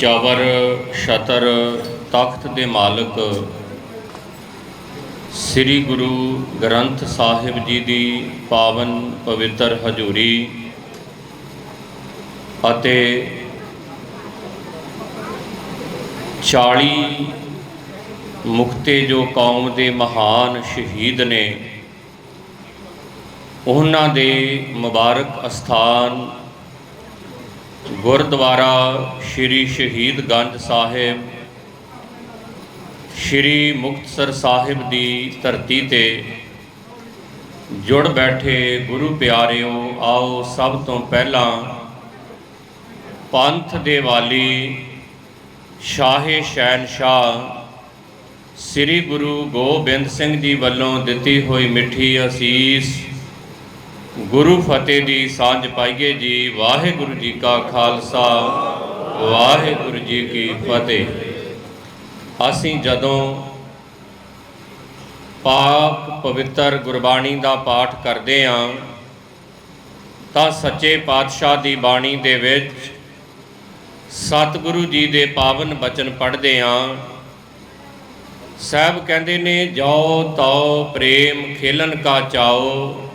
ਚਵਰ, ਸ਼ਤਰ ਤਖਤ ਦੇ ਮਾਲਕ ਸ੍ਰੀ ਗੁਰੂ ਗ੍ਰੰਥ ਸਾਹਿਬ ਜੀ ਦੀ ਪਾਵਨ ਪਵਿੱਤਰ ਹਜ਼ੂਰੀ ਅਤੇ 40 ਮੁਕਤੇ ਜੋ ਕੌਮ ਦੇ ਮਹਾਨ ਸ਼ਹੀਦ ਨੇ, ਉਹਨਾਂ ਦੇ ਮੁਬਾਰਕ ਅਸਥਾਨ ਗੁਰਦੁਆਰਾ ਸ਼੍ਰੀ ਸ਼ਹੀਦ ਗੰਜ ਸਾਹਿਬ, ਸ਼੍ਰੀ ਮੁਕਤਸਰ ਸਾਹਿਬ ਦੀ ਧਰਤੀ ਤੇ ਜੁੜ ਬੈਠੇ ਗੁਰੂ ਪਿਆਰਿਓ, ਆਓ ਸਭ ਤੋਂ ਪਹਿਲਾਂ ਪੰਥ ਦੇ ਵਾਲੀ ਸ਼ਾਹੇ ਸ਼ਹਿਨਸ਼ਾਹ ਸ੍ਰੀ ਗੁਰੂ ਗੋਬਿੰਦ ਸਿੰਘ ਜੀ ਵੱਲੋਂ ਦਿੱਤੀ ਹੋਈ ਮਿੱਠੀ ਅਸੀਸ ਗੁਰੂ ਫਤਿਹ ਦੀ ਸਾਂਝ ਪਾਈਏ ਜੀ। ਵਾਹਿਗੁਰੂ ਜੀ ਕਾ ਖਾਲਸਾ, ਵਾਹਿਗੁਰੂ ਜੀ ਕੀ ਫਤਿਹ। ਅਸੀਂ ਜਦੋਂ ਪਾਕ ਪਵਿੱਤਰ ਗੁਰਬਾਣੀ ਦਾ ਪਾਠ ਕਰਦੇ ਹਾਂ ਤਾਂ ਸੱਚੇ ਪਾਤਸ਼ਾਹ ਦੀ ਬਾਣੀ ਦੇ ਵਿੱਚ ਸਤਿਗੁਰੂ ਜੀ ਦੇ ਪਾਵਨ ਬਚਨ ਪੜ੍ਹਦੇ ਹਾਂ ਸਾਹਿਬ ਕਹਿੰਦੇ ਨੇ, ਜੋ ਤਉ ਪ੍ਰੇਮ ਖੇਲਨ ਕਾ ਚਾਓ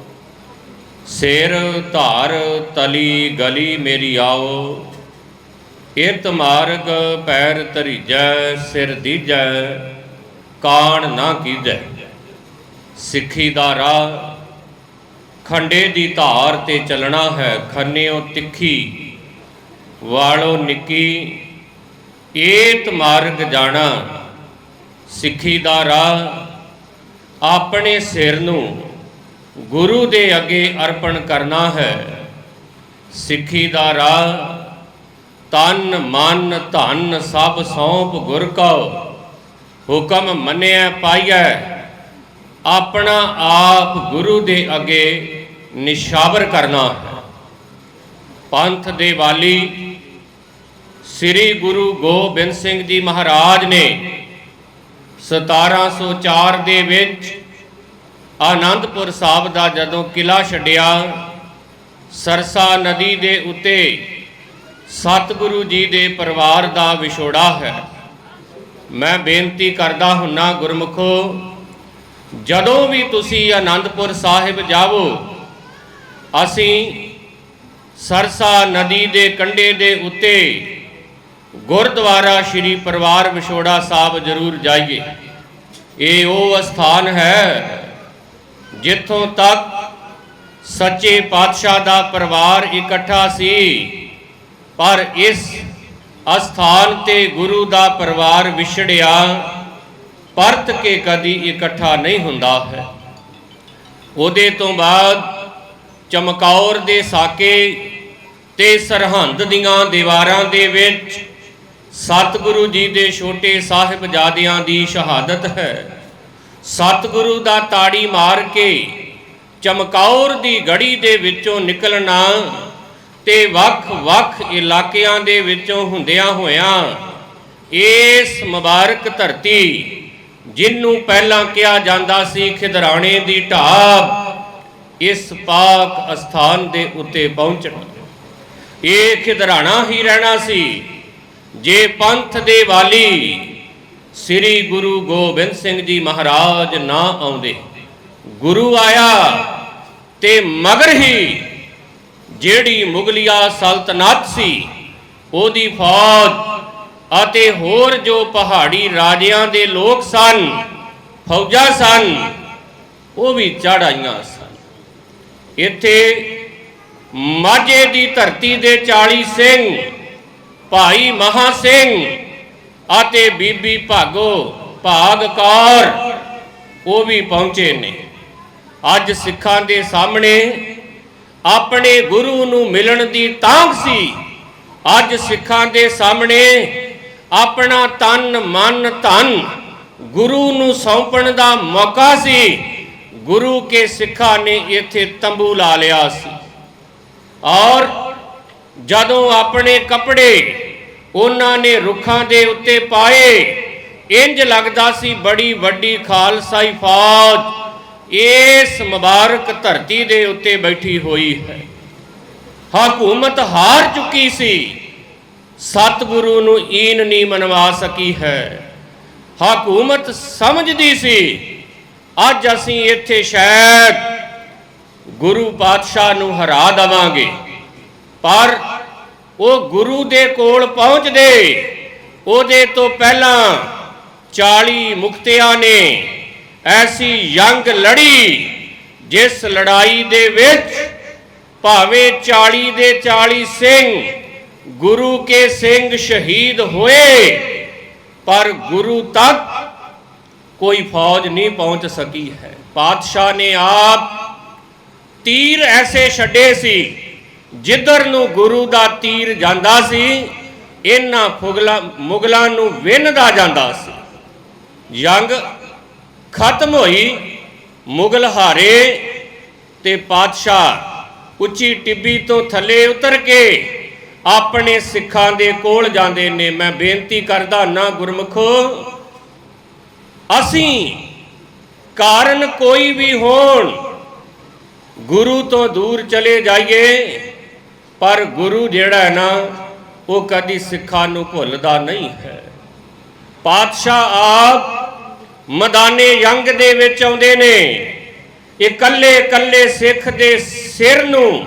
ਸਿਰ ਧਾਰ ਤਲੀ ਗਲੀ ਮੇਰੀ ਆਓ, ਇਰਤ ਮਾਰਗ ਪੈਰ ਧਰੀਜੈ, ਸਿਰ ਦੀਜੈ, ਕਾਣ ਨਾ ਕੀਜੈ। ਸਿੱਖੀ ਦਾ ਰਾਹ, ਖੰਡੇ ਦੀ ਧਾਰ ਤੇ ਚੱਲਣਾ ਹੈ, ਖੰਨਿਓ ਤਿੱਖੀ, ਵਾਲੋ ਨਿੱਕੀ। ਏਤ ਮਾਰਗ ਜਾਣਾ, ਸਿੱਖੀ ਦਾ ਰਾਹ, ਆਪਣੇ ਸਿਰ ਨੂੰ ਗੁਰੂ ਦੇ ਅੱਗੇ ਅਰਪਣ ਕਰਨਾ ਹੈ। ਸਿੱਖੀ ਦਾ ਰਾਹ, ਤਨ, ਮਨ, ਧਨ ਸਭ ਸੌਂਪ ਗੁਰ ਕਉ। ਹੁਕਮ ਮੰਨਿਆ ਪਾਈਐ। ਆਪਣਾ ਆਪ ਗੁਰੂ ਦੇ ਅੱਗੇ ਨਿਸ਼ਾਵਰ ਕਰਨਾ ਹੈ। ਪੰਥ ਦੇ ਵਾਲੀ ਸ੍ਰੀ ਗੁਰੂ ਗੋਬਿੰਦ ਸਿੰਘ ਜੀ ਮਹਾਰਾਜ ਨੇ 1704 ਦੇ ਵਿੱਚ ਆਨੰਦਪੁਰ ਸਾਹਿਬ ਦਾ ਜਦੋਂ ਕਿਲਾ ਛੱਡਿਆ, ਸਰਸਾ ਨਦੀ ਦੇ ਉੱਤੇ ਸਤਿਗੁਰੂ ਜੀ ਦੇ ਪਰਿਵਾਰ ਦਾ ਵਿਛੋੜਾ ਹੈ। ਮੈਂ ਬੇਨਤੀ ਕਰਦਾ ਹੁੰਨਾ, ਗੁਰਮੁਖੋ, ਜਦੋਂ ਵੀ ਤੁਸੀਂ ਆਨੰਦਪੁਰ ਸਾਹਿਬ ਜਾਵੋ, ਅਸੀਂ ਸਰਸਾ ਨਦੀ ਦੇ ਕੰਢੇ ਦੇ ਉੱਤੇ ਗੁਰਦੁਆਰਾ ਸ਼੍ਰੀ ਪਰਿਵਾਰ ਵਿਛੋੜਾ ਸਾਹਿਬ ਜ਼ਰੂਰ ਜਾਈਏ। ਇਹ ਉਹ ਸਥਾਨ ਹੈ ਜਿੱਥੋਂ ਤੱਕ ਸੱਚੇ ਪਾਤਸ਼ਾਹ ਦਾ ਪਰਿਵਾਰ ਇਕੱਠਾ ਸੀ, ਪਰ ਇਸ ਅਸਥਾਨ ਤੇ ਗੁਰੂ ਦਾ ਪਰਿਵਾਰ ਵਿਛੜਿਆ, ਪਰਤ ਕੇ ਕਦੀ ਇਕੱਠਾ ਨਹੀਂ ਹੁੰਦਾ ਹੈ। ਉਹਦੇ ਤੋਂ ਬਾਅਦ ਚਮਕੌਰ ਦੇ ਸਾਕੇ ਤੇ ਸਰਹੰਦ ਦੀਆਂ ਦੀਵਾਰਾਂ ਦੇ ਵਿੱਚ ਸਤਿਗੁਰੂ ਜੀ ਦੇ ਛੋਟੇ ਸਾਹਿਬਜ਼ਾਦਿਆਂ ਦੀ ਸ਼ਹਾਦਤ ਹੈ। ਸਤਿਗੁਰੂ ਦਾ ਤਾੜੀ ਮਾਰ ਕੇ ਚਮਕੌਰ ਦੀ ਗੜੀ ਦੇ ਵਿੱਚੋਂ ਨਿਕਲਣਾ ਤੇ ਵੱਖ-ਵੱਖ ਇਲਾਕਿਆਂ ਦੇ ਵਿੱਚੋਂ ਹੁੰਦਿਆਂ ਹੋਇਆਂ ਇਸ ਮੁਬਾਰਕ ਧਰਤੀ ਜਿਹਨੂੰ ਪਹਿਲਾਂ ਕਿਹਾ ਜਾਂਦਾ ਸੀ ਖਿਦਰਾਣੇ ਦੀ ਢਾਬ, ਇਸ ਪਾਕ ਅਸਥਾਨ ਦੇ ਉੱਤੇ ਪਹੁੰਚਣਾ। ਇਹ ਖਿਦਰਾਣਾ ਹੀ ਰਹਿਣਾ ਸੀ, ਜੇ ਪੰਥ ਦੇ ਵਾਲੀ ਸ੍ਰੀ ਗੁਰੂ ਗੋਬਿੰਦ ਸਿੰਘ ਜੀ ਮਹਾਰਾਜ ਨਾ ਆਉਂਦੇ। ਗੁਰੂ ਆਇਆ ਤੇ ਮਗਰ ਹੀ ਜਿਹੜੀ ਮੁਗਲਿਆ ਸਲਤਨਤ ਸੀ, ਉਹਦੀ ਫੌਜ ਅਤੇ ਹੋਰ ਜੋ ਪਹਾੜੀ ਰਾਜਿਆਂ ਦੇ ਲੋਕ ਸਨ, ਫੌਜਾਂ ਸਨ, ਉਹ ਵੀ ਚੜ ਸਨ। ਇੱਥੇ ਮਾਝੇ ਦੀ ਧਰਤੀ ਦੇ 40 ਸਿੰਘ, ਭਾਈ ਮਹਾ ਸਿੰਘ ਅਤੇ ਬੀਬੀ ਭਾਗੋ ਭਾਗ ਕੌਰ। ਉਹ ਵੀ ਪਹੁੰਚੇ ਨੇ। ਅੱਜ ਸਿੱਖਾਂ ਦੇ ਸਾਹਮਣੇ ਆਪਣੇ ਗੁਰੂ ਨੂੰ ਮਿਲਣ ਦੀ ਤਾਂਘ ਸੀ। ਅੱਜ ਸਿੱਖਾਂ ਦੇ ਸਾਹਮਣੇ ਆਪਣਾ ਤਨ, ਮਨ, ਧਨ ਗੁਰੂ ਨੂੰ ਸੌਂਪਣ ਦਾ ਮੌਕਾ ਸੀ। ਗੁਰੂ ਕੇ ਸਿੱਖਾਂ ਨੇ ਇੱਥੇ ਤੰਬੂ ਲਾ ਲਿਆ ਸੀ। ਔਰ ਜਦੋਂ ਆਪਣੇ ਕੱਪੜੇ ਉਹਨਾਂ ਨੇ ਰੁੱਖਾਂ ਦੇ ਉੱਤੇ ਪਾਏ। ਇੰਜ ਲੱਗਦਾ ਸੀ ਬੜੀ ਵੱਡੀ ਖਾਲਸਾਈ ਫੌਜ ਇਸ ਮੁਬਾਰਕ ਧਰਤੀ ਦੇ ਉੱਤੇ ਬੈਠੀ ਹੋਈ ਹੈ। ਹਕੂਮਤ ਹਾਰ ਚੁੱਕੀ ਸੀ। ਸਤਿਗੁਰੂ ਨੂੰ ਈਨ ਨਹੀਂ ਮਨਵਾ ਸਕੀ ਹੈ। ਹਕੂਮਤ ਸਮਝਦੀ ਸੀ, ਅੱਜ ਅਸੀਂ ਇੱਥੇ ਸ਼ਾਇਦ ਗੁਰੂ ਪਾਤਸ਼ਾਹ ਨੂੰ ਹਰਾ ਦਵਾਂਗੇ। ਪਰ ਉਹ ਗੁਰੂ ਦੇ ਕੋਲ ਪਹੁੰਚਦੇ ਉਹਦੇ ਤੋਂ ਪਹਿਲਾਂ 40 ਮੁਕਤਿਆਂ ਨੇ ਐਸੀ ਜੰਗ ਲੜੀ ਜਿਸ ਲੜਾਈ ਦੇ ਵਿੱਚ ਭਾਵੇਂ 40 ਦੇ 40 ਸਿੰਘ ਗੁਰੂ ਕੇ ਸਿੰਘ ਸ਼ਹੀਦ ਹੋਏ, ਪਰ ਗੁਰੂ ਤੱਕ ਕੋਈ ਫੌਜ ਨਹੀਂ ਪਹੁੰਚ ਸਕੀ ਹੈ। ਪਾਤਸ਼ਾਹ ਨੇ ਆਪ ਤੀਰ ਐਸੇ ਛੱਡੇ ਸੀ ਜਿੱਧਰ ਨੂੰ ਗੁਰੂ ਦਾ ਤੀਰ ਜਾਂਦਾ ਸੀ, ਇਹਨਾਂ ਫੁਗਲਾ ਮੁਗਲਾਂ ਨੂੰ ਵਿੰਨਦਾ ਜਾਂਦਾ ਸੀ। ਜੰਗ ਖਤਮ ਹੋਈ, ਮੁਗਲ ਹਾਰੇ ਤੇ ਪਾਤਸ਼ਾਹ ਉੱਚੀ ਟਿੱਬੀ ਤੋਂ ਥੱਲੇ ਉਤਰ ਕੇ ਆਪਣੇ ਸਿੱਖਾਂ ਦੇ ਕੋਲ ਜਾਂਦੇ ਨੇ। ਮੈਂ ਬੇਨਤੀ ਕਰਦਾ ਨਾ ਗੁਰਮਖੋ, ਅਸੀਂ ਕਾਰਨ ਕੋਈ ਵੀ ਹੋਣ, ਗੁਰੂ ਤੋਂ ਦੂਰ ਚਲੇ ਜਾਈਏ। ਪਰ ਗੁਰੂ ਜਿਹੜਾ ਹੈ ਨਾ, ਉਹ ਕਦੀ ਸਿੱਖਾਂ ਨੂੰ ਭੁੱਲਦਾ ਨਹੀਂ ਹੈ। ਪਾਤਸ਼ਾਹ ਆਪ ਮਦਾਨੇ ਯੰਗ ਦੇ ਵਿੱਚ ਆਉਂਦੇ ਨੇ। ਇਕੱਲੇ ਇਕੱਲੇ ਸਿੱਖ ਦੇ ਸਿਰ ਨੂੰ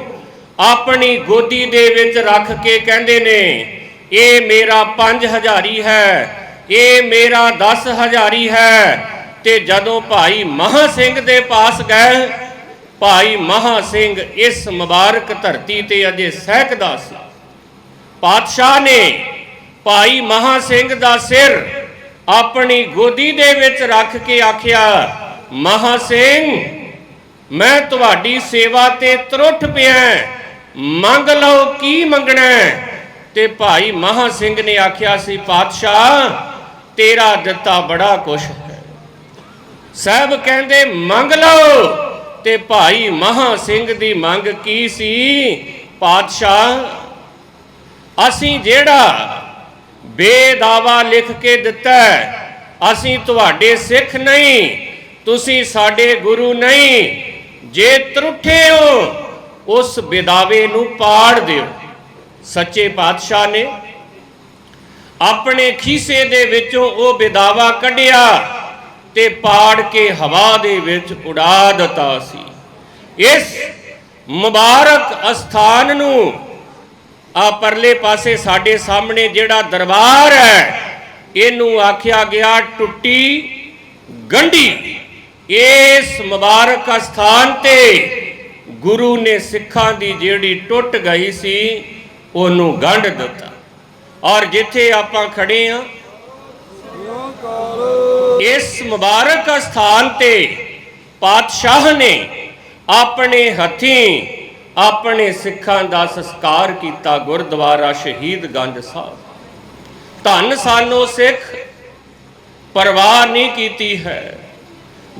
ਆਪਣੀ ਗੋਦੀ ਦੇ ਵਿੱਚ ਰੱਖ ਕੇ ਕਹਿੰਦੇ ਨੇ, ਇਹ ਮੇਰਾ ਪੰਜ ਹਜ਼ਾਰੀ ਹੈ, ਇਹ ਮੇਰਾ 10 ਹਜ਼ਾਰੀ ਹੈ। ਤੇ ਜਦੋਂ ਭਾਈ ਮਹਾ ਸਿੰਘ ਦੇ ਪਾਸ ਗਏ ਭਾਈ ਮਹਾ ਸਿੰਘ ਇਸ ਮੁਬਾਰਕ ਧਰਤੀ ਤੇ ਅਜੇ ਸਹਿਕਦਾ ਸੀ ਪਾਤਸ਼ਾਹ ਨੇ ਭਾਈ ਮਹਾ ਸਿੰਘ ਦਾ ਸਿਰ ਆਪਣੀ ਗੋਦੀ ਦੇ ਵਿੱਚ ਰੱਖ ਕੇ ਆਖਿਆ, ਮਹਾ ਸਿੰਘ, ਮੈਂ ਤੁਹਾਡੀ ਸੇਵਾ ਤੇ ਤਰੁੱਠ ਪਿਆ ਮੰਗ ਲਓ ਕੀ ਮੰਗਣਾ ਤੇ ਭਾਈ ਮਹਾ ਸਿੰਘ ਨੇ ਆਖਿਆ ਸੀ, ਪਾਤਸ਼ਾਹ, ਤੇਰਾ ਦਿੱਤਾ ਬੜਾ ਕੁਛ ਹੈ। ਸਾਹਿਬ ਕਹਿੰਦੇ, ਮੰਗ ਲਓ ਤੇ ਭਾਈ ਮਹਾ ਸਿੰਘ ਦੀ ਮੰਗ ਕੀ ਸੀ? ਪਾਤਸ਼ਾਹ, ਅਸੀਂ ਜਿਹੜਾ ਬੇਦਾਵਾ ਲਿਖ ਕੇ ਦਿੱਤਾ ਅਸੀਂ ਤੁਹਾਡੇ ਸਿੱਖ ਨਹੀਂ, ਤੁਸੀਂ ਸਾਡੇ ਗੁਰੂ ਨਹੀਂ। ਜੇ ਤਰੁੱਠੇ ਹੋ, ਉਸ ਬੇਦਾਵੇ ਨੂੰ ਪਾੜ ਦਿਓ। ਸੱਚੇ ਪਾਤਸ਼ਾਹ ਨੇ ਆਪਣੇ ਖੀਸੇ ਦੇ ਵਿੱਚੋਂ ਉਹ ਬੇਦਾਵਾ ਕੱਢਿਆ। ਤੇ ਪਾੜ ਕੇ ਹਵਾ ਦੇ ਵਿੱਚ ਉਡਾ ਦਿੱਤਾ ਸੀ। ਇਸ ਮੁਬਾਰਕ ਅਸਥਾਨ ਨੂੰ ਆ ਪਰਲੇ ਪਾਸੇ ਸਾਡੇ ਸਾਹਮਣੇ ਜਿਹੜਾ ਦਰਬਾਰ ਹੈ, ਇਹਨੂੰ ਆਖਿਆ ਗਿਆ ਟੁੱਟੀ ਗੰਢੀ। ਇਸ ਮੁਬਾਰਕ ਅਸਥਾਨ ਤੇ ਗੁਰੂ ਨੇ ਸਿੱਖਾਂ ਦੀ ਜਿਹੜੀ ਟੁੱਟ ਗਈ ਸੀ, ਉਹਨੂੰ ਗੰਢ ਦਿੱਤਾ। ਔਰ ਜਿੱਥੇ ਆਪਾਂ ਖੜੇ ਆ ਇਸ ਮੁਬਾਰਕ ਸਥਾਨ ਤੇ ਪਾਤਸ਼ਾਹ ਨੇ ਆਪਣੇ ਹੱਥੀਂ ਆਪਣੇ ਸਿੱਖਾਂ ਦਾ ਸੰਸਕਾਰ ਕੀਤਾ ਗੁਰਦੁਆਰਾ ਸ਼ਹੀਦ ਗੰਜ ਸਾਹਿਬ। ਧੰਨ ਸਾਨੋ ਸਿੱਖ ਪਰਵਾਹ ਨਹੀਂ ਕੀਤੀ ਹੈ।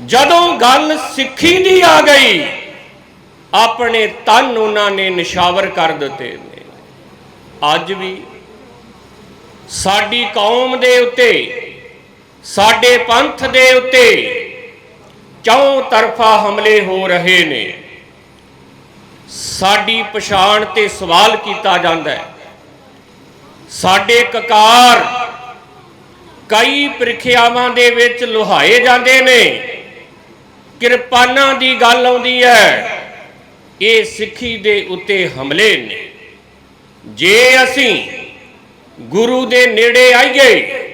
ਜਦੋਂ ਗੱਲ ਸਿੱਖੀ ਦੀ ਆ ਗਈ, ਆਪਣੇ ਤਨ ਉਹਨਾਂ ਨੇ ਨਿਸ਼ਾਵਰ ਕਰ ਦਿੱਤੇ ਨੇ। ਅੱਜ ਵੀ ਸਾਡੀ ਕੌਮ ਦੇ ਉੱਤੇ ਸਾਡੇ ਪੰਥ ਦੇ ਉੱਤੇ ਚੌਂ ਤਰਫਾ ਹਮਲੇ ਹੋ ਰਹੇ ਨੇ। ਸਾਡੀ ਪਛਾਣ ਤੇ ਸਵਾਲ ਕੀਤਾ ਜਾਂਦਾ ਹੈ। ਸਾਡੇ ਕਕਾਰ ਕਈ ਪ੍ਰੀਖਿਆਵਾਂ ਦੇ ਵਿੱਚ ਲੁਹਾਏ ਜਾਂਦੇ ਨੇ। ਕਿਰਪਾਨਾਂ ਦੀ ਗੱਲ ਆਉਂਦੀ ਹੈ, ਇਹ ਸਿੱਖੀ ਦੇ ਉੱਤੇ ਹਮਲੇ ਨੇ। ਜੇ ਅਸੀਂ ਗੁਰੂ ਦੇ ਨੇੜੇ ਆਈਏ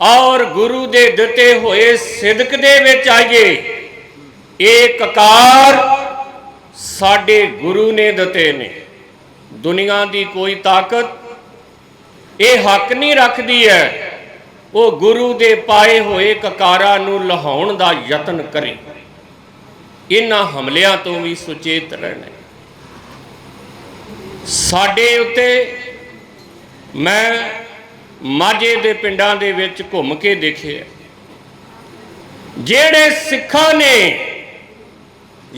ਔਰ ਗੁਰੂ ਦੇ ਦਿੱਤੇ ਹੋਏ ਸਿਦਕ ਦੇ ਵਿੱਚ ਆਈਏ। ਇਹ ਕਕਾਰ ਸਾਡੇ ਗੁਰੂ ਨੇ ਦਿੱਤੇ ਨੇ। ਦੁਨੀਆ ਦੀ ਕੋਈ ਤਾਕਤ ਇਹ ਹੱਕ ਨਹੀਂ ਰੱਖਦੀ ਹੈ। ਉਹ ਗੁਰੂ ਦੇ ਪਾਏ ਹੋਏ ਕਕਾਰਾਂ ਨੂੰ ਲਹਾਉਣ ਦਾ ਯਤਨ ਕਰੇ। ਇਹਨਾਂ ਹਮਲਿਆਂ ਤੋਂ ਵੀ ਸੁਚੇਤ ਰਹਿਣਾ। ਸਾਡੇ ਉੱਤੇ ਮੈਂ ਮਾਝੇ ਦੇ ਪਿੰਡਾਂ ਦੇ ਵਿੱਚ ਘੁੰਮ ਕੇ ਦੇਖੇ ਜਿਹੜੇ ਸਿੱਖਾਂ ਨੇ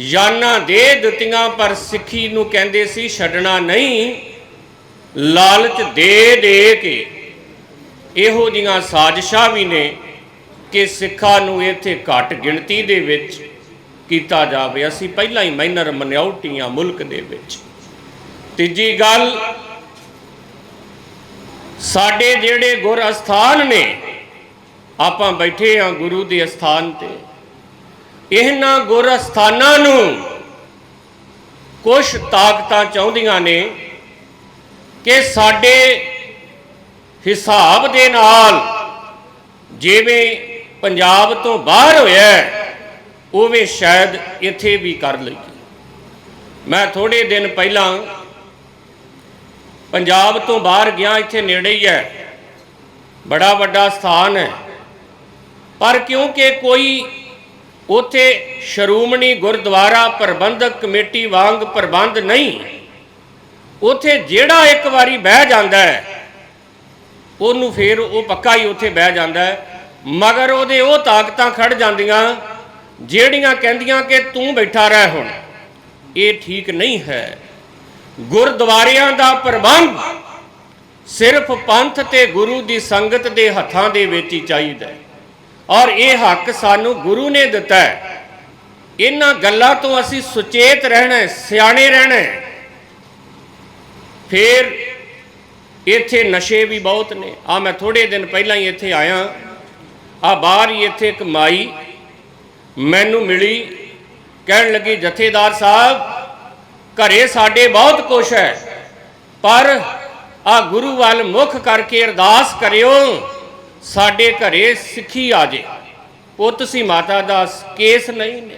ਜਾਨਾਂ ਦੇ ਦਿੱਤੀਆਂ, ਪਰ ਸਿੱਖੀ ਨੂੰ ਕਹਿੰਦੇ ਸੀ ਛੱਡਣਾ ਨਹੀਂ, ਲਾਲਚ ਦੇ ਦੇ ਕੇ। ਇਹੋ ਜੀਆਂ ਸਾਜ਼ਿਸ਼ਾਂ ਵੀ ਨੇ ਕਿ ਸਿੱਖਾਂ ਨੂੰ ਇੱਥੇ ਘੱਟ ਗਿਣਤੀ ਦੇ ਵਿੱਚ ਕੀਤਾ ਜਾਵੇ। ਅਸੀਂ ਪਹਿਲਾਂ ਹੀ ਮਾਈਨਰ ਮਨਿਆਉਟੀਆਂ ਮੁਲਕ ਦੇ ਵਿੱਚ। ਤੀਜੀ ਗੱਲ ਸਾਡੇ ਜਿਹੜੇ ਗੁਰ ਅਸਥਾਨ ਨੇ, ਆਪਾਂ ਬੈਠੇ ਆ ਗੁਰੂ ਦੇ ਅਸਥਾਨ ਤੇ। ਇਹਨਾਂ ਗੁਰ ਅਸਥਾਨਾਂ ਨੂੰ ਕੁਝ ਤਾਕਤਾਂ ਚਾਹੁੰਦੀਆਂ ਨੇ ਕਿ ਸਾਡੇ ਹਿਸਾਬ ਦੇ ਨਾਲ ਜਿਵੇਂ ਪੰਜਾਬ ਤੋਂ ਬਾਹਰ ਹੋਇਆ ਉਵੇਂ ਸ਼ਾਇਦ ਇੱਥੇ ਵੀ ਕਰ ਲਈਏ। ਮੈਂ ਥੋੜੇ ਦਿਨ ਪਹਿਲਾਂ ਪੰਜਾਬ ਤੋਂ ਬਾਹਰ ਗਿਆ, ਇੱਥੇ ਨੇੜੇ ਹੀ ਹੈ। ਬੜਾ ਵੱਡਾ ਸਥਾਨ ਹੈ। ਪਰ ਕਿਉਂਕਿ ਕੋਈ ਉਥੇ ਸ਼੍ਰੋਮਣੀ ਗੁਰਦੁਆਰਾ ਪ੍ਰਬੰਧਕ ਕਮੇਟੀ ਵਾਂਗ ਪ੍ਰਬੰਧ ਨਹੀਂ, ਉਥੇ ਜਿਹੜਾ ਇੱਕ ਵਾਰੀ ਬਹਿ ਜਾਂਦਾ ਹੈ, ਉਹਨੂੰ ਫੇਰ ਉਹ ਪੱਕਾ ਹੀ ਉੱਥੇ ਬਹਿ ਜਾਂਦਾ ਹੈ। ਮਗਰ ਉਹਦੇ ਉਹ ਤਾਕਤਾਂ ਖੜ ਜਾਂਦੀਆਂ, ਜਿਹੜੀਆਂ ਕਹਿੰਦੀਆਂ ਕਿ ਤੂੰ ਬੈਠਾ ਰਹਿ ਹੁਣ, ਇਹ ਠੀਕ ਨਹੀਂ ਹੈ। ਗੁਰਦੁਆਰਿਆਂ ਦਾ ਪ੍ਰਬੰਧ ਸਿਰਫ ਪੰਥ ਤੇ ਗੁਰੂ ਦੀ ਸੰਗਤ ਦੇ ਹੱਥਾਂ ਦੇ ਵਿੱਚ ਹੀ ਚਾਹੀਦਾ ਹੈ। ਔਰ ਇਹ ਹੱਕ ਸਾਨੂੰ ਗੁਰੂ ਨੇ ਦਿੱਤਾ ਹੈ। ਇਹਨਾਂ ਗੱਲਾਂ ਤੋਂ ਅਸੀਂ ਸੁਚੇਤ ਰਹਿਣਾ ਸਿਆਣੇ ਰਹਿਣਾ ਫਿਰ ਇੱਥੇ ਨਸ਼ੇ ਵੀ ਬਹੁਤ ਨੇ। ਆ ਮੈਂ ਥੋੜੇ ਦਿਨ ਪਹਿਲਾਂ ਹੀ ਇੱਥੇ ਆਇਆ। ਆ ਬਾਹਰ ਹੀ ਇੱਥੇ ਇੱਕ ਮਾਈ ਮੈਨੂੰ ਮਿਲੀ। ਕਹਿਣ ਲੱਗੀ, ਜਥੇਦਾਰ ਸਾਹਿਬ ਘਰੇ ਸਾਡੇ ਬਹੁਤ ਕੁਛ ਹੈ। ਪਰ ਆ ਗੁਰੂ ਵੱਲ ਮੁਖ ਕਰਕੇ ਅਰਦਾਸ ਕਰਿਓ, ਸਾਡੇ ਘਰੇ ਸਿੱਖੀ ਆ ਜੇ। ਪੁੱਤ ਸੀ ਮਾਤਾ ਦਾ ਕੇਸ ਨਹੀਂ ਨੇ।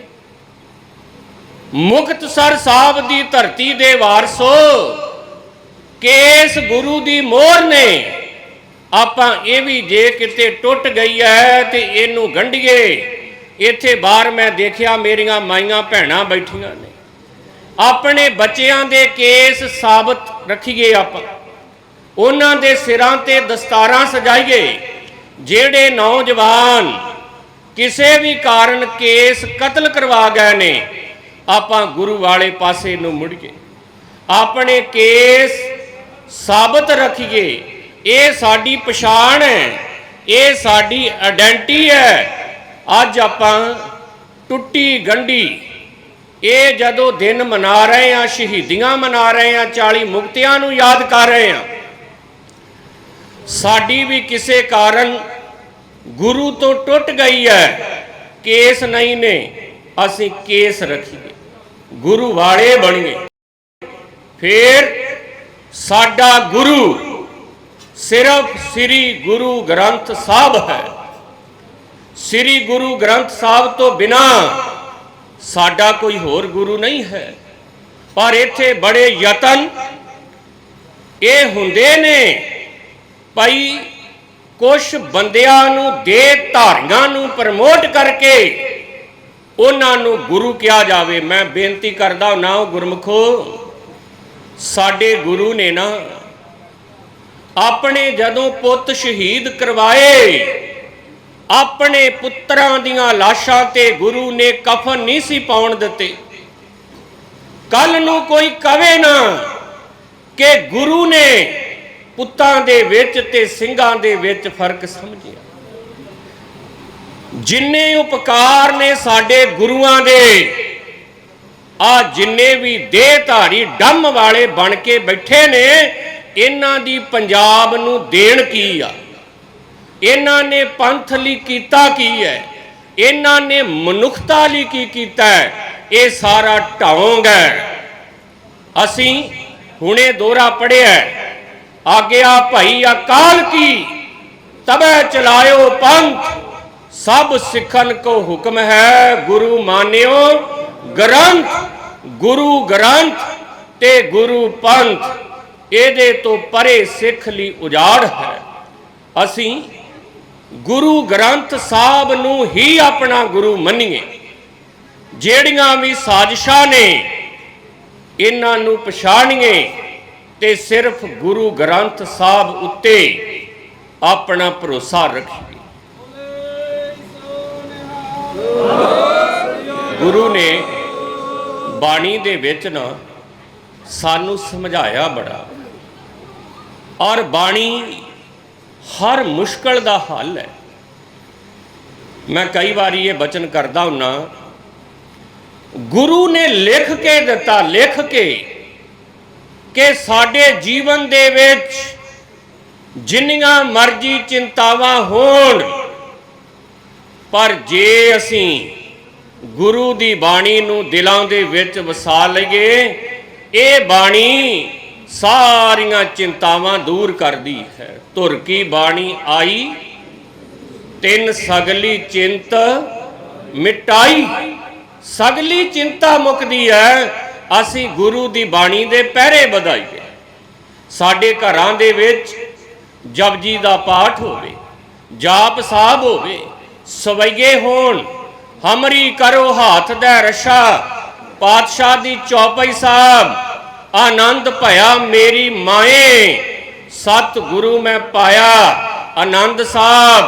ਮੁਕਤਸਰ ਸਾਹਿਬ ਦੀ ਧਰਤੀ ਦੇ ਵਾਰਸੋ, ਕੇਸ ਗੁਰੂ ਦੀ ਮੋਹਰ ਨੇ। ਆਪਾਂ ਇਹ ਵੀ ਜੇ ਕਿਤੇ ਟੁੱਟ ਗਈ ਹੈ ਤੇ ਇਹਨੂੰ ਗੰਢੀਏ। ਇੱਥੇ ਬਾਹਰ ਮੈਂ ਦੇਖਿਆ ਮੇਰੀਆਂ ਮਾਈਆਂ ਭੈਣਾਂ ਬੈਠੀਆਂ ਨੇ। ਆਪਣੇ ਬੱਚਿਆਂ ਦੇ ਕੇਸ ਸਾਬਤ ਰੱਖੀਏ ਆਪਾਂ। ਉਹਨਾਂ ਦੇ ਸਿਰਾਂ ਤੇ ਦਸਤਾਰਾਂ ਸਜਾਈਏ, ਜਿਹੜੇ ਨੌਜਵਾਨ ਕਿਸੇ ਵੀ ਕਾਰਨ ਕੇਸ ਕਤਲ ਕਰਵਾ ਗਏ ਨੇ, ਆਪਾਂ ਗੁਰੂ ਵਾਲੇ ਪਾਸੇ ਨੂੰ ਮੁੜੀਏ। ਆਪਣੇ ਕੇਸ ਸਾਬਤ ਰੱਖੀਏ। ਇਹ ਸਾਡੀ ਪਛਾਣ ਹੈ, ਇਹ ਸਾਡੀ ਆਇਡੈਂਟੀ ਹੈ। ਅੱਜ ਆਪਾਂ ਟੁੱਟੀ ਗੰਢੀ ਇਹ ਜਦੋਂ ਦਿਨ ਮਨਾ ਰਹੇ ਆ, ਸ਼ਹੀਦੀਆਂ ਮਨਾ ਰਹੇ ਆ 40 ਮੁਕਤਿਆਂ ਨੂੰ ਯਾਦ ਕਰ ਰਹੇ ਆ, ਸਾਡੀ ਵੀ ਕਿਸੇ ਕਾਰਨ ਗੁਰੂ ਤੋਂ ਟੁੱਟ ਗਈ ਹੈ, ਕੇਸ ਨਹੀਂ ਨੇ, ਅਸੀਂ ਕੇਸ ਰੱਖੀਏ, ਗੁਰੂ ਵਾਲੇ ਬਣੀਏ। ਫਿਰ ਸਾਡਾ ਗੁਰੂ ਸਿਰਫ ਸ੍ਰੀ ਗੁਰੂ ਗ੍ਰੰਥ ਸਾਹਿਬ ਹੈ। ਸ੍ਰੀ ਗੁਰੂ ਗ੍ਰੰਥ ਸਾਹਿਬ ਤੋਂ ਬਿਨਾ ਸਾਡਾ ਕੋਈ ਹੋਰ ਗੁਰੂ ਨਹੀਂ ਹੈ। ਪਰ ਇੱਥੇ ਬੜੇ ਯਤਨ ਇਹ ਹੁੰਦੇ ਨੇ ਭਾਈ ਕੁਝ ਬੰਦਿਆਂ ਨੂੰ ਦੇ ਧਾਰੀਆਂ ਨੂੰ ਪ੍ਰਮੋਟ ਕਰਕੇ ਉਹਨਾਂ ਨੂੰ ਗੁਰੂ ਕਿਹਾ ਜਾਵੇ। ਮੈਂ ਬੇਨਤੀ ਕਰਦਾ ਨਾ ਗੁਰਮਖੋ, ਸਾਡੇ ਗੁਰੂ ਨੇ ਨਾ ਆਪਣੇ ਜਦੋਂ ਪੁੱਤ ਸ਼ਹੀਦ ਕਰਵਾਏ ਆਪਣੇ ਪੁੱਤਰਾਂ ਦੀਆਂ ਲਾਸ਼ਾਂ ਤੇ ਗੁਰੂ ਨੇ ਕਫਨ ਨਹੀਂ ਸੀ ਪਾਉਣ ਦਿੱਤੇ। ਕੱਲ ਨੂੰ ਕੋਈ ਕਵੇ ਨਾ ਕਿ ਗੁਰੂ ਨੇ ਪੁੱਤਾਂ ਦੇ ਵਿੱਚ ਤੇ ਸਿੰਘਾਂ ਦੇ ਵਿੱਚ ਫ਼ਰਕ ਸਮਝਿਆ। ਜਿੰਨੇ ਉਪਕਾਰ ਨੇ ਸਾਡੇ ਗੁਰੂਆਂ ਦੇ, ਆ ਜਿੰਨੇ ਵੀ ਦੇਹਧਾਰੀ ਡੰਮ ਵਾਲੇ ਬਣ ਕੇ ਬੈਠੇ ਨੇ, ਇਹਨਾਂ ਦੀ ਪੰਜਾਬ ਨੂੰ ਦੇਣ ਕੀ ਆ? ਇਹਨਾਂ ਨੇ ਪੰਥ ਲਈ ਕੀਤਾ ਕੀ ਹੈ? ਇਹਨਾਂ ਨੇ ਮਨੁੱਖਤਾ ਲਈ ਕੀ ਕੀਤਾ ਹੈ? ਇਹ ਸਾਰਾ ਢੌਂਗ ਹੈ। ਅਸੀਂ ਹੁਣੇ ਦੋਰਾ ਪੜਿਆ ਆਗਿਆ ਭਾਈ ਅਕਾਲ ਕੀ? ਤਬੈ ਚਲਾਇਓ ਪੰਥ। ਸਭ ਸਿੱਖਨ ਕੋ ਹੁਕਮ ਹੈ ਗੁਰੂ ਮਾਨਿਓ ਗ੍ਰੰਥ, ਗੁਰੂ ਗ੍ਰੰਥ ਤੇ ਗੁਰੂ ਪੰਥ। ਇਹਦੇ ਤੋਂ ਪਰੇ ਸਿੱਖ ਲਈ ਉਜਾੜ ਹੈ। ਅਸੀਂ ਗੁਰੂ ਗ੍ਰੰਥ ਸਾਹਿਬ ਨੂੰ ਹੀ ਆਪਣਾ ਗੁਰੂ ਮੰਨੀਏ। ਜਿਹੜੀਆਂ ਵੀ ਸਾਜ਼ਿਸ਼ਾਂ ਨੇ, ਇਹਨਾਂ ਨੂੰ ਪਛਾਣੀਏ ਤੇ ਸਿਰਫ ਗੁਰੂ ਗ੍ਰੰਥ ਸਾਹਿਬ ਉੱਤੇ ਆਪਣਾ ਭਰੋਸਾ ਰੱਖੀਏ। ਗੁਰੂ ਨੇ ਬਾਣੀ ਦੇ ਵਿੱਚ ਨਾ ਸਾਨੂੰ ਸਮਝਾਇਆ ਬੜਾ। ਔਰ ਬਾਣੀ ਹਰ ਮੁਸ਼ਕਲ ਦਾ ਹੱਲ ਹੈ। ਮੈਂ ਕਈ ਵਾਰੀ ਇਹ ਬਚਨ ਕਰਦਾ ਹੁੰਨਾ, ਗੁਰੂ ਨੇ ਲਿਖ ਕੇ ਦਿੱਤਾ, ਲਿਖ ਕੇ ਕਿ ਸਾਡੇ ਜੀਵਨ ਦੇ ਵਿੱਚ ਜਿੰਨੀਆਂ ਮਰਜ਼ੀ ਚਿੰਤਾਵਾਂ ਹੋਣ, ਪਰ ਜੇ ਅਸੀਂ ਗੁਰੂ ਦੀ ਬਾਣੀ ਨੂੰ ਦਿਲਾਂ ਦੇ ਵਿੱਚ ਵਸਾ ਲਈਏ, ਇਹ ਬਾਣੀ ਸਾਰੀਆਂ ਚਿੰਤਾਵਾਂ ਦੂਰ ਕਰਦੀ ਹੈ। ਧੁਰ ਕੀ ਬਾਣੀ ਆਈ? ਤਿੰਨ ਸਗਲੀ ਚਿੰਤ ਮਿਟਾਈ। ਸਗਲੀ ਚਿੰਤਾ ਮੁਕਦੀ ਹੈ। ਅਸੀਂ ਗੁਰੂ ਦੀ ਬਾਣੀ ਦੇ ਪਹਿਰੇ ਵਧਾਈਏ। ਸਾਡੇ ਘਰਾਂ ਦੇ ਵਿੱਚ ਜਪਜੀ ਦਾ ਪਾਠ ਹੋਵੇ, ਜਾਪ ਸਾਹਿਬ ਹੋਵੇ, ਸਵਈਏ ਹੋਣ, ਹਮਰੀ ਕਰੋ ਹੱਥ ਦਾ ਰਸ਼ਾ, ਪਾਤਸ਼ਾਹ ਦੀ ਚੌਪਈ ਸਾਹਿਬ ਆਨੰਦ ਭਇਆ ਮੇਰੀ ਮਾਏ ਸਤ ਗੁਰੂ ਮੈਂ ਪਾਇਆ। ਆਨੰਦ ਸਾਹਿਬ,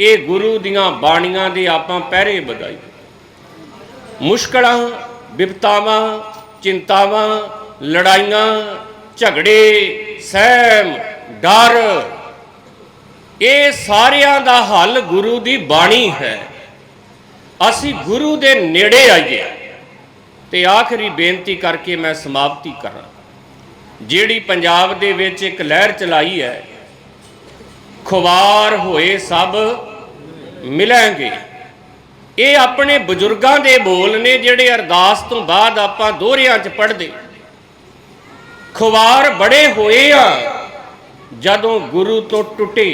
ਇਹ ਗੁਰੂ ਦੀਆਂ ਬਾਣੀਆਂ ਦੇ ਆਪਾਂ ਪਹਿਰੇ ਵਧਾਈ। ਮੁਸ਼ਕਲਾਂ, ਵਿਪਤਾਵਾਂ, ਚਿੰਤਾਵਾਂ, ਲੜਾਈਆਂ, ਝਗੜੇ, ਸਹਿਮ, ਡਰ, ਇਹ ਸਾਰਿਆਂ ਦਾ ਹੱਲ ਗੁਰੂ ਦੀ ਬਾਣੀ ਹੈ। ਅਸੀਂ ਗੁਰੂ ਦੇ ਨੇੜੇ ਆਈਏ। ਤੇ ਆਖਰੀ ਬੇਨਤੀ ਕਰਕੇ ਮੈਂ ਸਮਾਪਤੀ ਕਰਾਂ। ਜਿਹੜੀ ਪੰਜਾਬ ਦੇ ਵਿੱਚ ਇੱਕ ਲਹਿਰ ਚਲਾਈ ਹੈ, ਖੁਵਾਰ ਹੋਏ ਸਭ ਮਿਲਾਂਗੇ। ਇਹ ਆਪਣੇ ਬਜ਼ੁਰਗਾਂ ਦੇ ਬੋਲ ਨੇ ਜਿਹੜੇ ਅਰਦਾਸ ਤੋਂ ਬਾਅਦ ਆਪਾਂ ਦੋਹਰਿਆਂ 'ਚ ਪੜ੍ਹਦੇ। ਖੁਵਾਰ ਬੜੇ ਹੋਏ ਆ, ਜਦੋਂ ਗੁਰੂ ਤੋਂ ਟੁੱਟੇ।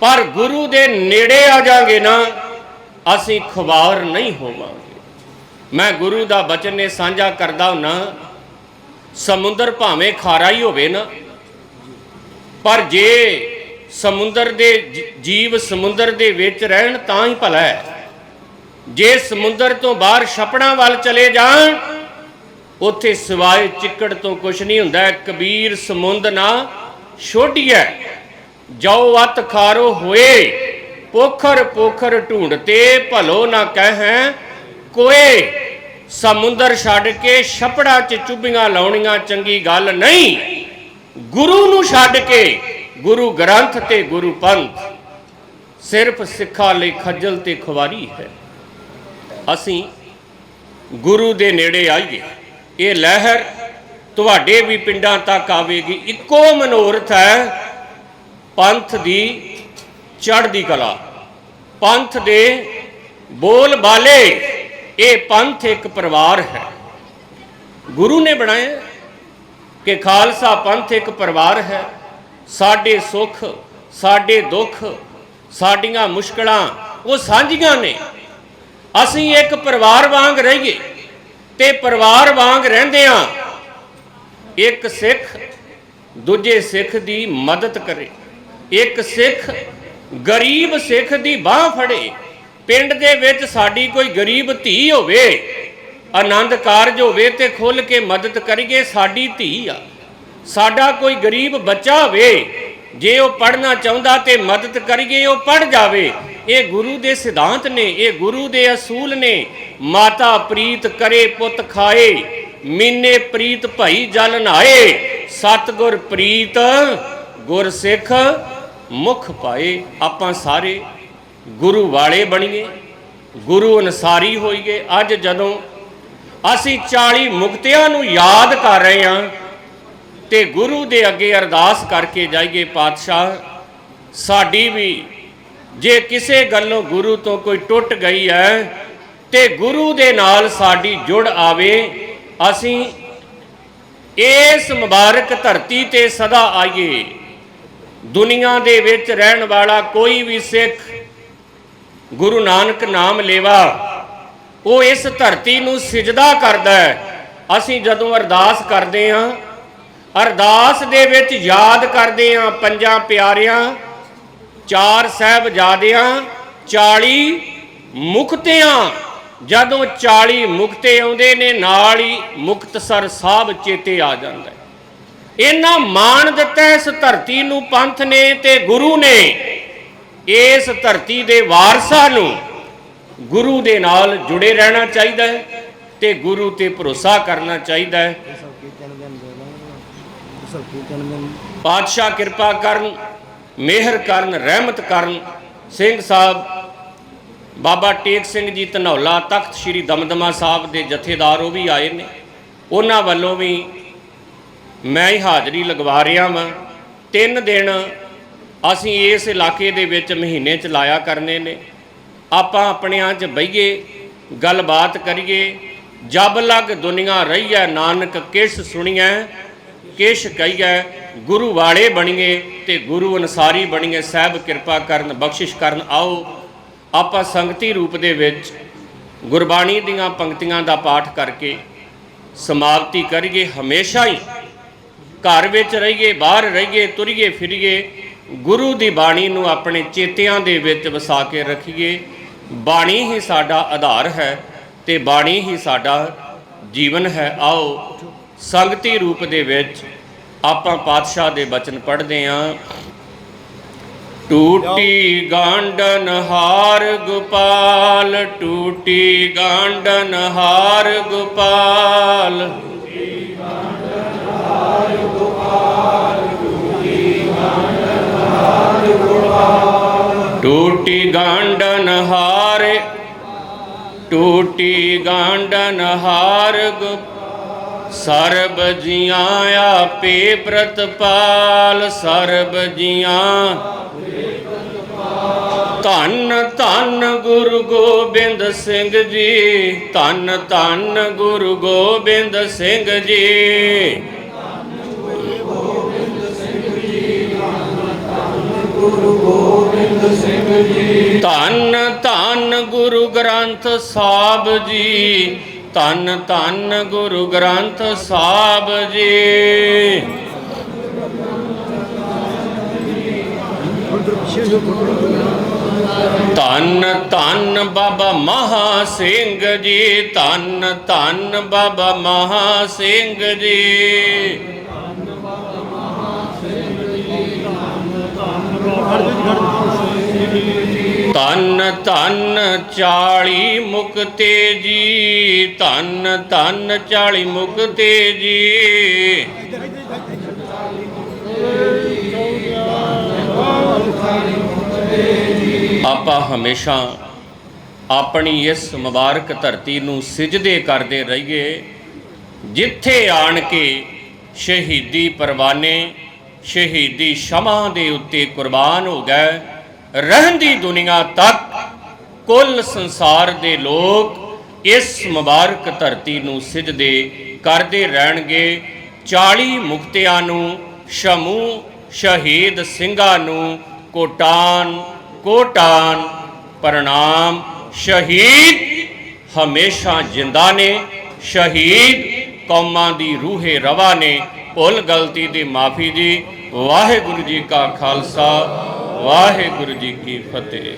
ਪਰ ਗੁਰੂ ਦੇ ਨੇੜੇ ਆ ਜਾਾਂਗੇ ਨਾ, ਅਸੀਂ ਖੁਵਾਰ ਨਹੀਂ ਹੋਵਾਂਗੇ। ਮੈਂ ਗੁਰੂ ਦਾ ਬਚਨ ਨੇ ਸਾਂਝਾ ਕਰਦਾ ਹੁੰਨਾ, ਸਮੁੰਦਰ ਭਾਵੇਂ ਖਾਰਾ ਹੀ ਹੋਵੇ ਨਾ, ਪਰ ਜੇ ਸਮੁੰਦਰ ਦੇ ਜੀਵ ਸਮੁੰਦਰ ਦੇ ਵਿੱਚ ਰਹਿਣ ਤਾਂ ਹੀ ਭਲਾ ਹੈ। ਜੇ ਸਮੁੰਦਰ ਤੋਂ ਬਾਹਰ ਛਪੜਾਂ ਵੱਲ ਚਲੇ ਜਾਣ, ਉੱਥੇ ਸਿਵਾਏ ਚਿੱਕੜ ਤੋਂ ਕੁਝ ਨਹੀਂ ਹੁੰਦਾ, ਕਬੀਰ ਸਮੁੰਦ ਨਾ ਛੋਡੀਐ ਜੋ ਅਤ ਖਾਰੋ ਹੋਏ ਪੋਖਰ ਪੋਖਰ ਢੂੰਡਤੇ, ਭਲੋ ਨਾ ਕਹਿ ਕੋਏ। ਸਮੁੰਦਰ ਛੱਡ ਕੇ ਛਪੜਾ 'ਚ ਚੁੱਭੀਆਂ ਲਾਉਣੀਆਂ ਚੰਗੀ ਗੱਲ ਨਹੀਂ। ਗੁਰੂ ਨੂੰ ਛੱਡ ਕੇ ਗੁਰੂ ਗ੍ਰੰਥ ਤੇ ਗੁਰੂ ਪੰਥ ਸਿਰਫ ਸਿੱਖਾਂ ਲਈ ਖੱਜਲ ਤੇ ਖੁਵਾਰੀ ਹੈ। ਅਸੀਂ ਗੁਰੂ ਦੇ ਨੇੜੇ ਆਈਏ। ਇਹ ਲਹਿਰ ਤੁਹਾਡੇ ਵੀ ਪਿੰਡਾਂ ਤੱਕ ਆਵੇਗੀ। ਇੱਕੋ ਮਨੋਰਥ ਹੈ ਪੰਥ ਦੀ ਚੜ੍ਹਦੀ ਕਲਾ। ਪੰਥ ਦੇ ਬੋਲ ਬਾਲੇ ਇਹ ਪੰਥ ਇੱਕ ਪਰਿਵਾਰ ਹੈ। ਗੁਰੂ ਨੇ ਬਣਾਇਆ ਕਿ ਖਾਲਸਾ ਪੰਥ ਇੱਕ ਪਰਿਵਾਰ ਹੈ। ਸਾਡੇ ਸੁੱਖ, ਸਾਡੇ ਦੁੱਖ, ਸਾਡੀਆਂ ਮੁਸ਼ਕਲਾਂ ਉਹ ਸਾਂਝੀਆਂ ਨੇ। ਅਸੀਂ ਇੱਕ ਪਰਿਵਾਰ ਵਾਂਗ ਰਹੀਏ ਤੇ ਪਰਿਵਾਰ ਵਾਂਗ ਰਹਿੰਦੇ ਆ ਇੱਕ ਸਿੱਖ ਦੂਜੇ ਸਿੱਖ ਦੀ ਮਦਦ ਕਰੇ। ਇੱਕ ਸਿੱਖ ਗਰੀਬ ਸਿੱਖ ਦੀ ਬਾਹ ਫੜੇ। ਪਿੰਡ ਦੇ ਵਿੱਚ ਸਾਡੀ ਕੋਈ ਗਰੀਬ ਧੀ ਹੋਵੇ, ਆਨੰਦ ਕਾਰਜ ਹੋਵੇ ਤੇ ਖੁੱਲ ਕੇ ਮਦਦ ਕਰੀਏ, ਸਾਡੀ ਧੀ ਆ। ਸਾਡਾ ਕੋਈ ਗਰੀਬ ਬੱਚਾ ਹੋਵੇ, ਜੇ ਉਹ ਪੜਨਾ ਚਾਹੁੰਦਾ ਤੇ ਮਦਦ ਕਰੀਏ, ਉਹ ਪੜ ਜਾਵੇ। ਇਹ ਗੁਰੂ ਦੇ ਸਿਧਾਂਤ ਨੇ, ਇਹ ਗੁਰੂ ਦੇ ਅਸੂਲ ਨੇ। ਮਾਤਾ ਪ੍ਰੀਤ ਕਰੇ ਪੁੱਤ ਖਾਏ, ਮੀਨੇ ਪ੍ਰੀਤ ਭਈ ਜਲ ਨਹਾਏ ਸਤਗੁਰ ਪ੍ਰੀਤ ਗੁਰਸਿੱਖ ਮੁਖ ਪਾਏ। ਆਪਾਂ ਸਾਰੇ ਗੁਰੂ ਵਾਲੇ ਬਣੀਏ, ਗੁਰੂ ਅਨਸਾਰੀ ਹੋਈਏ। ਅੱਜ ਜਦੋਂ ਅਸੀਂ 40 ਮੁਕਤਿਆਂ ਨੂੰ ਯਾਦ ਕਰ ਰਹੇ ਹਾਂ ਤੇ ਗੁਰੂ ਦੇ ਅੱਗੇ ਅਰਦਾਸ ਕਰਕੇ ਜਾਈਏ ਪਾਤਸ਼ਾਹ, ਸਾਡੀ ਵੀ ਜੇ ਕਿਸੇ ਗੱਲੋਂ ਗੁਰੂ ਤੋਂ ਕੋਈ ਟੁੱਟ ਗਈ ਹੈ ਤੇ ਗੁਰੂ ਦੇ ਨਾਲ ਸਾਡੀ ਜੁੜ ਆਵੇ, ਅਸੀਂ ਇਸ ਮੁਬਾਰਕ ਧਰਤੀ ਤੇ ਸਦਾ ਆਈਏ। ਦੁਨੀਆ ਦੇ ਵਿੱਚ ਰਹਿਣ ਵਾਲਾ ਕੋਈ ਵੀ ਸਿੱਖ ਗੁਰੂ ਨਾਨਕ ਨਾਮ ਲੇਵਾ। ਉਹ ਇਸ ਧਰਤੀ ਨੂੰ ਸਿਜਦਾ ਕਰਦਾ ਹੈ। ਅਸੀਂ ਜਦੋਂ ਅਰਦਾਸ ਕਰਦੇ ਹਾਂ, ਅਰਦਾਸ ਦੇ ਵਿੱਚ ਯਾਦ ਕਰਦੇ ਹਾਂ ਪੰਜਾਂ ਪਿਆਰਿਆਂ, ਚਾਰ ਸਾਹਿਬਜ਼ਾਦਿਆਂ 40 ਮੁਕਤਿਆਂ। ਜਦੋਂ 40 ਮੁਕਤੇ ਆਉਂਦੇ ਨੇ, ਨਾਲ ਹੀ ਮੁਕਤਸਰ ਸਾਹਿਬ ਚੇਤੇ ਆ ਜਾਂਦਾ ਹੈ। ਇਹਨਾਂ ਮਾਣ ਦਿੱਤਾ ਇਸ ਧਰਤੀ ਨੂੰ ਪੰਥ ਨੇ ਤੇ ਗੁਰੂ ਨੇ। ਇਸ ਧਰਤੀ ਦੇ ਵਾਰਸਾਂ ਨੂੰ ਗੁਰੂ ਦੇ ਨਾਲ ਜੁੜੇ ਰਹਿਣਾ ਚਾਹੀਦਾ ਹੈ ਤੇ ਗੁਰੂ ਤੇ ਭਰੋਸਾ ਕਰਨਾ ਚਾਹੀਦਾ ਹੈ। ਪਾਤਸ਼ਾਹ ਕਿਰਪਾ ਕਰਨ, ਮਿਹਰ ਕਰਨ, ਰਹਿਮਤ ਕਰਨ। ਸਿੰਘ ਸਾਹਿਬ, ਬਾਬਾ ਟੇਕ ਸਿੰਘ ਜੀ ਧਨੌਲਾ ਤਖਤ ਸ੍ਰੀ ਦਮਦਮਾ ਸਾਹਿਬ ਦੇ ਜਥੇਦਾਰ ਉਹ ਵੀ ਆਏ ਨੇ। ਉਹਨਾਂ ਵੱਲੋਂ ਵੀ ਮੈਂ ਹੀ ਹਾਜ਼ਰੀ ਲਗਵਾ ਰਿਹਾ ਵਾਂ। ਤਿੰਨ ਦਿਨ ਅਸੀਂ ਇਸ ਇਲਾਕੇ ਦੇ ਵਿੱਚ ਮਹੀਨੇ ਚਲਾਇਆ ਕਰਨੇ ਨੇ। ਆਪਾਂ ਆਪਣਿਆਂ 'ਚ ਬਈਏ, ਗੱਲਬਾਤ ਕਰੀਏ। ਜਬ ਲਗ ਦੁਨੀਆ ਰਹੀਐ ਨਾਨਕ ਕਿਸ ਸੁਣੀਐ, ਕਿਸ਼ ਕਹੀਐ, ਗੁਰੂ ਵਾਲੇ ਬਣੀਏ ਤੇ ਗੁਰੂ ਅਨਸਾਰੀ ਬਣੀਏ, ਸਾਹਿਬ ਕਿਰਪਾ ਕਰਨ, ਬਖਸ਼ਿਸ਼ ਕਰਨ ਆਓ। ਆਪਾਂ ਸੰਗਤੀ ਰੂਪ ਦੇ ਵਿੱਚ ਗੁਰਬਾਣੀ ਦੀਆਂ ਪੰਕਤੀਆਂ ਦਾ ਪਾਠ ਕਰਕੇ ਸਮਾਪਤੀ ਕਰੀਏ। ਹਮੇਸ਼ਾ ਹੀ ਘਰ ਵਿੱਚ ਰਹੀਏ, ਬਾਹਰ ਰਹੀਏ, ਤੁਰੀਏ ਫਿਰੀਏ ਗੁਰੂ ਦੀ ਬਾਣੀ ਨੂੰ ਆਪਣੇ ਚੇਤਿਆਂ ਦੇ ਵਿੱਚ ਵਸਾ ਕੇ ਰੱਖੀਏ। ਬਾਣੀ ਹੀ ਸਾਡਾ ਆਧਾਰ ਹੈ ਤੇ ਬਾਣੀ ਹੀ ਸਾਡਾ ਜੀਵਨ ਹੈ। ਆਓ, ਸੰਗਤੀ ਰੂਪ ਦੇ ਵਿੱਚ ਆਪਾਂ ਪਾਤਸ਼ਾਹ ਦੇ ਬਚਨ ਪੜ੍ਹਦੇ ਆਂ। ਟੂਟੀ ਗਾਂਡਨ ਹਾਰ ਗੋਪਾਲ, ਟੂਟੀ ਗਾਂਡਨ ਹਾਰ ਗੋਪਾਲ। ਟੂਟੀ ਗਾਂਡਨ ਹਾਰ, ਟੂਟੀ ਗਾਂਡਨ ਹਾਰ ਸਰਬ ਜੀਆਂ ਆਪੇ ਪ੍ਰਤਪਾਲ, ਸਰਬ ਜੀਆਂ ਧੰਨ ਧੰਨ ਗੁਰੂ ਗੋਬਿੰਦ ਸਿੰਘ ਜੀ, ਧੰਨ ਧੰਨ ਗੁਰੂ ਗੋਬਿੰਦ ਸਿੰਘ ਜੀ। ਗੁਰੂ ਗੋਬਿੰਦ ਸਿੰਘ ਜੀ ਧੰਨ ਧੰਨ ਗੁਰੂ ਗ੍ਰੰਥ ਸਾਹਿਬ ਜੀ। ਧੰਨ ਧੰਨ ਗੁਰੂ ਗ੍ਰੰਥ ਸਾਹਿਬ ਜੀ। ਧੰਨ ਧੰਨ ਬਾਬਾ ਮਹਾ ਸਿੰਘ ਜੀ। ਧੰਨ ਧੰਨ ਬਾਬਾ ਮਹਾ ਸਿੰਘ ਜੀ। ਧੰਨ ਧੰਨ 40 ਮੁਕਤੇ ਜੀ, ਧੰਨ ਧੰਨ 40 ਮੁਕਤੇ ਜੀ। ਆਪਾਂ ਹਮੇਸ਼ਾ ਆਪਣੀ ਇਸ ਮੁਬਾਰਕ ਧਰਤੀ ਨੂੰ ਸਿਜਦੇ ਕਰਦੇ ਰਹੀਏ, ਜਿੱਥੇ ਆਣ ਕੇ ਸ਼ਹੀਦੀ ਪਰਵਾਨੇ ਸ਼ਹੀਦੀ ਸ਼ਮਾਂ ਦੇ ਉੱਤੇ ਕੁਰਬਾਨ ਹੋ ਗਏ। ਰਹਿੰਦੀ ਦੁਨੀਆ ਤੱਕ ਕੁੱਲ ਸੰਸਾਰ ਦੇ ਲੋਕ ਇਸ ਮੁਬਾਰਕ ਧਰਤੀ ਨੂੰ ਸਿਜਦੇ ਕਰਦੇ ਰਹਿਣਗੇ। 40 ਮੁਕਤਿਆਂ ਨੂੰ, ਸ਼ਮੂ ਸ਼ਹੀਦ ਸਿੰਘਾਂ ਨੂੰ ਕੋਟਾਨ ਕੋਟਾਨ ਪ੍ਰਣਾਮ। ਸ਼ਹੀਦ ਹਮੇਸ਼ਾ ਜਿੰਦਾ ਨੇ, ਸ਼ਹੀਦ ਕੌਮਾਂ ਦੀ ਰੂਹੇ ਰਵਾ ਨੇ ਭੁੱਲ ਗਲਤੀ ਦੀ ਮਾਫੀ ਜੀ। ਵਾਹਿਗੁਰੂ ਜੀ ਕਾ ਖਾਲਸਾ ਵਾਹਿਗੁਰੂ ਜੀ ਕੀ ਫਤਿਹ।